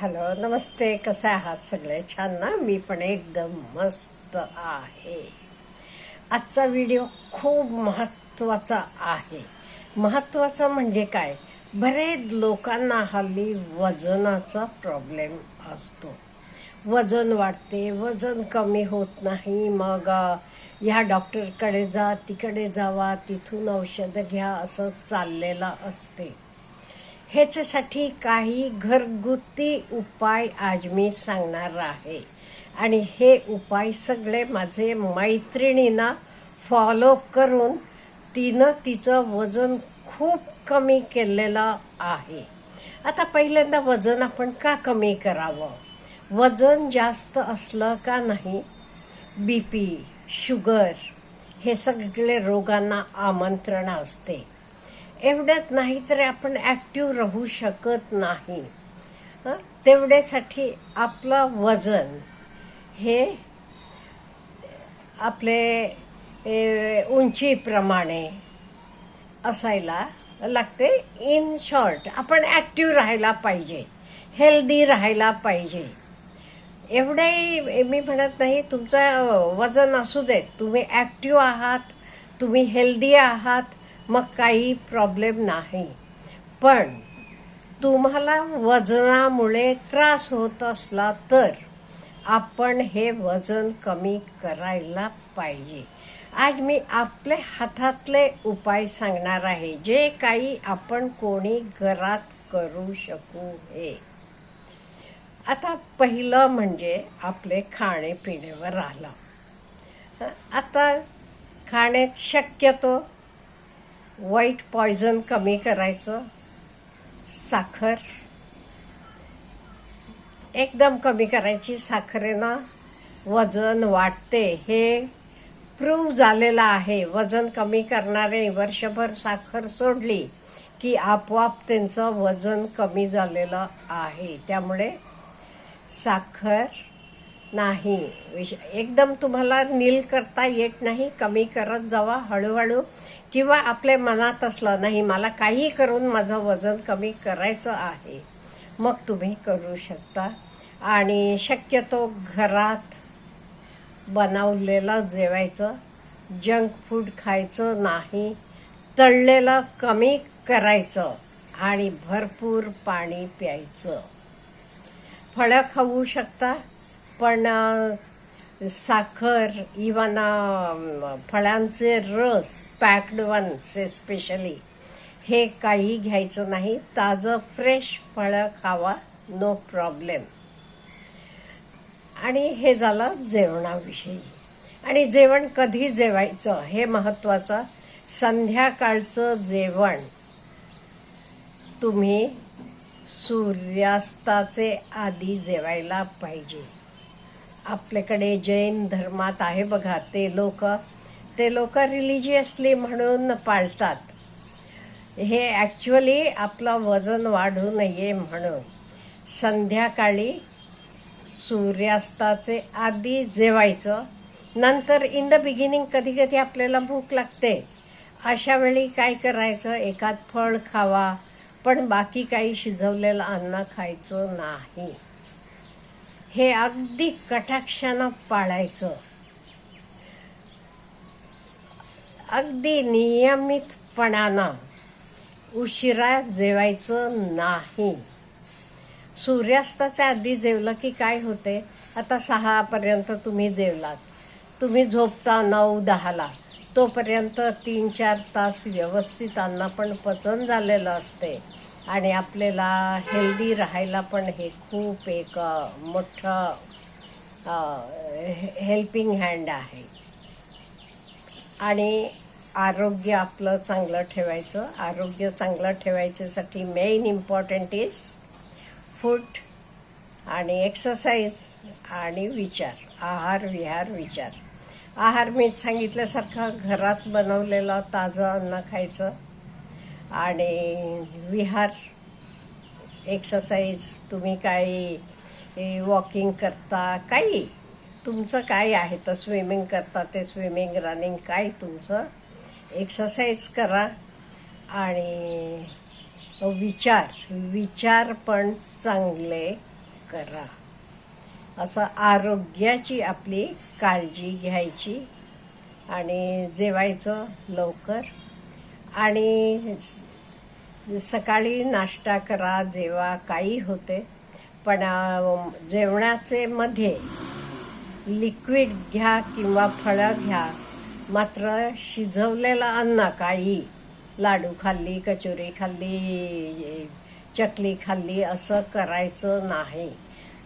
Hello नमस्ते कसे आहात सगळे? छान ना? मी पण एकदम मस्त आहे. आजचा व्हिडिओ खूप महत्त्वाचा आहे. महत्त्वाचा म्हणजे काय? बरेच लोकांना हल्ली वजनाचा प्रॉब्लेम असतो. वजन वाढते वजन कमी होत नाही मग ह्या डॉक्टरकडे जा तिकडे जावा तिथून औषधं घ्या असं चाललेलं असते. ह्याच्यासाठी काही घरगुती उपाय आज मी सांगणार आहे. आणि हे उपाय सगळे माझे मैत्रिणींना फॉलो करून तिनं तिचं वजन खूप कमी केलेलं आहे. आता पहिल्यांदा वजन आपण का कमी करावं? वजन जास्त असलं का नाही? बी पी शुगर हे सगळे रोगांना आमंत्रण असते. एवढ्यात नाही तर आपण ॲक्टिव्ह राहू शकत नाही. तेवढ्यासाठी आपलं वजन हे आपले उंचीप्रमाणे असायला लागते. इन शॉर्ट आपण ॲक्टिव्ह राहायला पाहिजे. हेल्दी राहायला पाहिजे. एवढंही मी म्हणत नाही तुमचं वजन असू देत. तुम्ही ॲक्टिव्ह आहात तुम्ही हेल्दी आहात मग काही प्रॉब्लेम नाही. पण तुम्हाला वजनामुळे त्रास होत असला तर आपण हे वजन कमी करायला पाहिजे. आज मी आपले हातातले उपाय सांगणार आहे जे काही आपण कोणी घरात करू शकू हे. आता पहिलं म्हणजे आपले खाणेपिणेवर आलं आता खाण्यात शक्यतो वाईट पॉयझन कमी करायचं साखर. एकदम कमी करायची साखरेनं वजन वाढते. हे प्रूव्ह झालेलं आहे. वजन कमी करणारे वर्षभर साखर सोडली की आपोआप त्यांचं वजन कमी झालेलं आहे. त्यामुळे साखर नाही. विश एकदम तुम्हाला नील करता येत नाही. कमी करत जावा. हळूहळू किंवा आपल्या मनात असलं नाही मला काही करून माझं वजन कमी करायचं आहे मग तुम्ही करू शकता. आणि शक्यतो घरात बनवलेलं जेवायचं जंक फूड खायचं नाही तळलेलं कमी करायचं आणि भरपूर पाणी प्यायचं. फळं खाऊ शकता पण साखर इवन um, फळांचे रस पॅक्ड वन्स स्पेशली हे काही घ्यायचं नाही. ताजं फ्रेश फळं खावा नो प्रॉब्लेम आणि हे झालं जेवणाविषयी. आणि जेवण कधी जेवायचं हे महत्त्वाचं. संध्याकाळचं जेवण तुम्ही सूर्यास्ताचे आधी जेवायला पाहिजे. आपल्याकडे जैन धर्मात आहे बघा ते लोक ते लोक रिलिजियसली म्हणून पाळतात. हे ॲक्च्युअली आपलं वजन वाढू नये म्हणून. संध्याकाळी सूर्यास्ताचे आधी जेवायचं नंतर इन द बिगिनिंग कधी कधी आपल्याला भूक लागते. अशा वेळी काय करायचं एकात फळ खावा पण बाकी काही शिजवलेलं अन्न खायचं नाही. हे अगदी कटाक्षानं पाळायचं. अगदी नियमितपणानं उशिरा जेवायचं नाही. सूर्यास्ताच्या आधी जेवलं की काय होते? आता सहापर्यंत तुम्ही जेवलात. तुम्ही झोपता नऊ दहाला. तोपर्यंत तीन चार तास व्यवस्थित अन्न पण पचन झालेलं असते. आणि आपल्याला हेल्दी राहायला पण हे खूप एक मोठं हेल्पिंग हँड आहे. आणि आरोग्य आपलं चांगलं ठेवायचं. आरोग्य चांगलं ठेवायच्यासाठी मेन इम्पॉर्टंट इज फूड आणि एक्सरसाइज आणि विचार. आहार विहार विचार. आहार मी सांगितल्यासारखं घरात बनवलेलं ताजं अन्न खायचं. आणि विहार एक्सरसाइज तुम्ही काही वॉकिंग करता काही तुमचं काय आहे? तर स्विमिंग करता ते स्विमिंग रनिंग काय तुमचं? एक्सरसाइज करा आणि विचार विचार पण चांगले करा. असं आरोग्याची आपली काळजी घ्यायची आणि जेवायचं लवकर. आणि सकाळी नाश्ता करा जेवा काही होते. पण जेवणाचे मध्ये लिक्विड घ्या किंवा फळं घ्या. मात्र शिजवलेलं अन्न काही. लाडू खाल्ली कचोरी खाल्ली चकली खाल्ली असं करायचं नाही.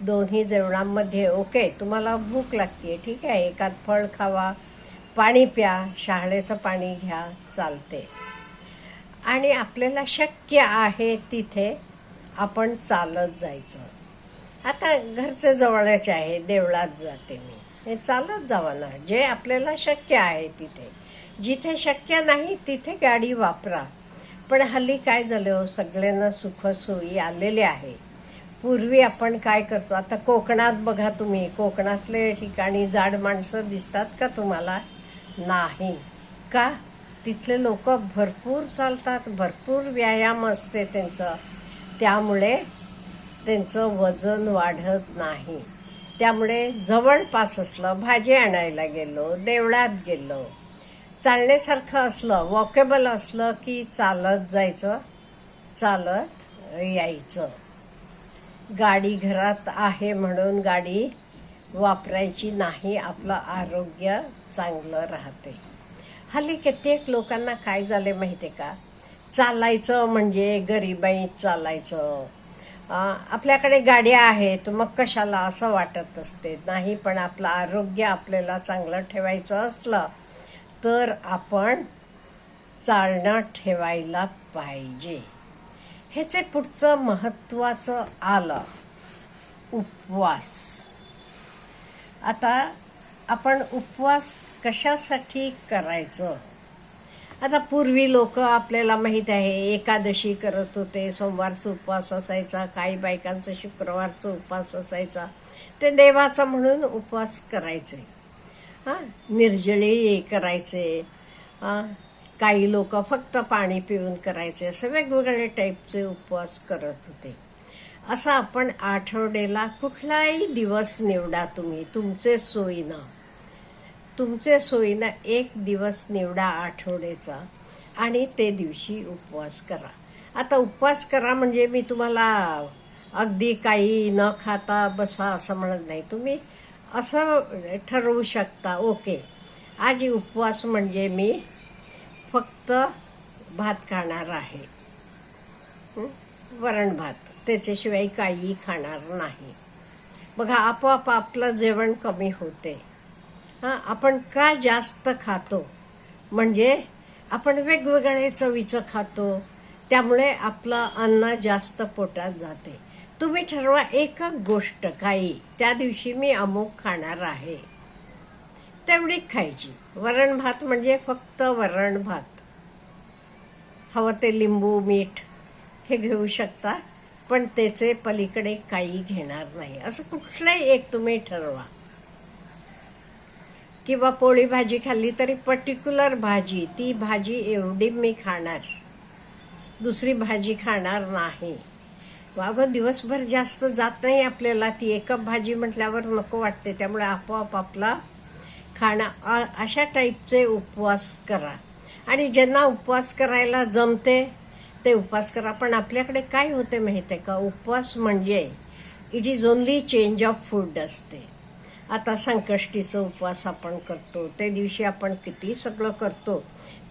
दोन्ही जेवणामध्ये ओके तुम्हाला भूक लागते ठीक आहे. एकात फळ खावा. पाणी प्या शहाळेचं पाणी घ्या चालते आणि आपल्याला शक्य आहे तिथे आपण चालत जायचं. आता घरचे जवळच आहे देवळात जाते मी. हे चालत जावं ना. जे आपल्याला शक्य आहे तिथे. जिथे शक्य नाही तिथे गाडी वापरा. पण हल्ली काय झालं हो, सगळ्यांना सुखसोयी आलेले आहे. पूर्वी आपण काय करतो? आता कोकणात बघा तुम्ही. कोकणातले ठिकाणी जाड माणसं दिसतात का तुम्हाला? नाही. का? तिथले लोक भरपूर चालतात भरपूर व्यायाम असते त्यांचं. त्यामुळे त्यांचं वजन वाढत नाही. त्यामुळे जवळपास असलं भाजी आणायला गेलो देवळात गेलो चालण्यासारखं असलं वॉकेबल असलं की चालत जायचं चालत यायचं. गाडी घरात आहे म्हणून गाडी वापरायची नाही आपलं आरोग्य चांगलं राहते. हल्ली कित्येक लोकांना काय झाले माहिती का? चालायचं म्हणजे गरीबाईत चालायचं. आपल्याकडे गाड्या आहेत मग कशाला असं वाटत असते? नाही पण आपलं आरोग्य आपल्याला चांगलं ठेवायचं असलं तर आपण चालणं ठेवायला पाहिजे. ह्याचे पुढचं महत्त्वाचं आलं उपवास. आता आपण उपवास कशासाठी करायचं? आता पूर्वी लोक आपल्याला माहीत आहे एकादशी करत होते सोमवारचा उपवास असायचा काही बायकांचा शुक्रवारचा उपवास असायचा. ते देवाचा म्हणून उपवास करायचे. हां निर्जळी करायचे. हां काही लोक फक्त पाणी पिऊन करायचे असे वेगवेगळे टाईपचे उपवास करत होते. असं आपण आठवड्याला कुठलाही दिवस निवडा तुम्ही तुमचे सोयीनं. तुमचे सोयीनं एक दिवस निवडा आठवड्याचा आणि ते दिवशी उपवास करा. आता उपवास करा म्हणजे मी तुम्हाला अगदी काही न खाता बसा असं म्हणत नाही. तुम्ही असं ठरवू शकता. ओके. आज उपवास म्हणजे मी फक्त भात खाणार आहे. वरण भात. त्याच्याशिवाय काही खाणार नाही. बघा आपोआप आपलं जेवण कमी होते. हां आपण का जास्त खातो? म्हणजे आपण वेगवेगळे चवीचं खातो त्यामुळे आपलं अन्न जास्त पोटात जाते. तुम्ही ठरवा एक गोष्ट काही त्या दिवशी मी अमुक खाणार आहे. तेवढी खायची. वरण भात म्हणजे फक्त वरण भात. हवं ते लिंबू मीठ हे घेऊ शकता पण त्याचे पलीकडे काही घेणार नाही. असं कुठलंही एक तुम्ही ठरवा. किंवा पोळी भाजी खाल्ली तरी पर्टिक्युलर भाजी ती भाजी एवढी मी खाणार. दुसरी भाजी खाणार नाही. अगं दिवसभर जास्त जात नाही आपल्याला. ती एक भाजी म्हटल्यावर नको वाटते. त्यामुळे आपोआप आपला खाणं अशा टाईपचे उपवास करा. आणि ज्यांना उपवास करायला जमते ते उपवास करा. पण आपल्याकडे काय होते माहिती आहे का? उपवास म्हणजे it is only change of food असते. आता संकष्टीचा उपवास आपण करतो. त्या दिवशी आपण किती सगळं करतो?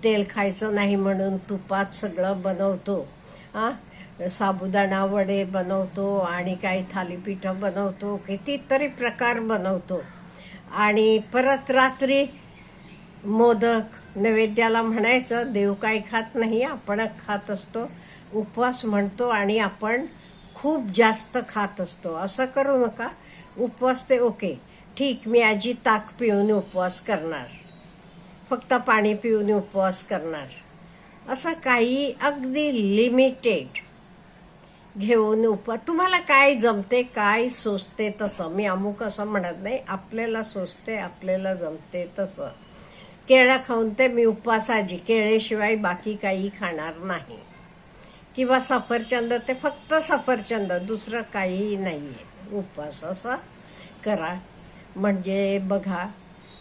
तेल खायचं नाही म्हणून तुपात सगळं बनवतो. हां साबुदाणा वडे बनवतो आणि काही थालीपीठं बनवतो. कितीतरी प्रकार बनवतो. आणि परत रात्री मोदक नैवेद्याला म्हणायचं देव काय खात नाही आपण खात असतो. उपवास म्हणतो आणि आपण खूप जास्त खात असतो. असं करू नका. उपवास ते ओके. ठीक मी आजी ताक पिऊन उपवास करणार. फक्त पाणी पिऊन उपवास करणार. असं काही अगदी लिमिटेड घेऊन उप तुम्हाला काय जमते काय सोचते तसं? मी अमुक असं म्हणत नाही आपल्याला सोचते आपल्याला जमते तसं. केळं खाऊन ते मी उपवासाजी केळेशिवाय बाकी काही खाणार नाही. किंवा सफरचंद ते फक्त सफरचंद दुसरं काहीही नाही आहे उपवास असा करा. म्हणजे बघा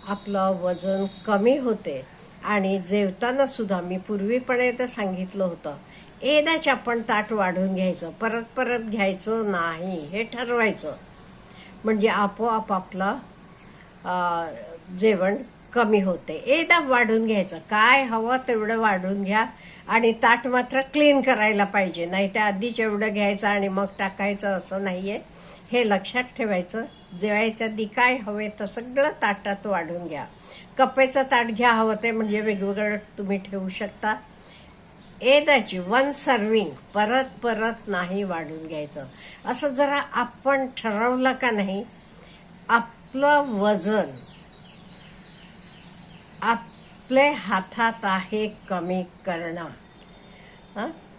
आपलं वजन कमी होते आणि जेवताना सुद्धा मी पूर्वीपणे तर सांगितलं होतं एकदाच आपण ताट वाढून घ्यायचं परत परत घ्यायचं नाही हे ठरवायचं. म्हणजे आपोआप आपलं जेवण कमी होते. एकदा वाढून घ्यायचं. काय हवं तेवढं वाढून घ्या आणि ताट मात्र क्लीन करायला पाहिजे. नाही ते आधीच एवढं घ्यायचं आणि मग टाकायचं असं नाही आहे हे लक्षात ठेवायचं. जेवायच्या दी काय हवे तर सगळं ताटात वाढून घ्या. कपेचं ताट घ्या हवं ते म्हणजे वेगवेगळं तुम्ही ठेवू शकता. एकदाची वन सर्विंग परत परत नाही वाढून घ्यायचं. असं जरा आपण ठरवलं का नाही आपलं वजन आपल्या हातात आहे कमी करणं.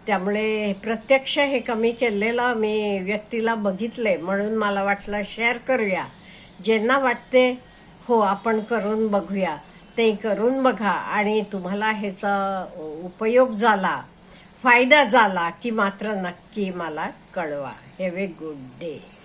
त्यामुळे प्रत्यक्ष हे कमी केलेलं मी व्यक्तीला बघितले म्हणून मला वाटलं शेअर करूया. ज्यांना वाटते हो आपण करून बघूया. ते करून बघा. आणि तुम्हाला ह्याचा उपयोग झाला फायदा झाला की मात्र नक्की मला कळवा. Have a good day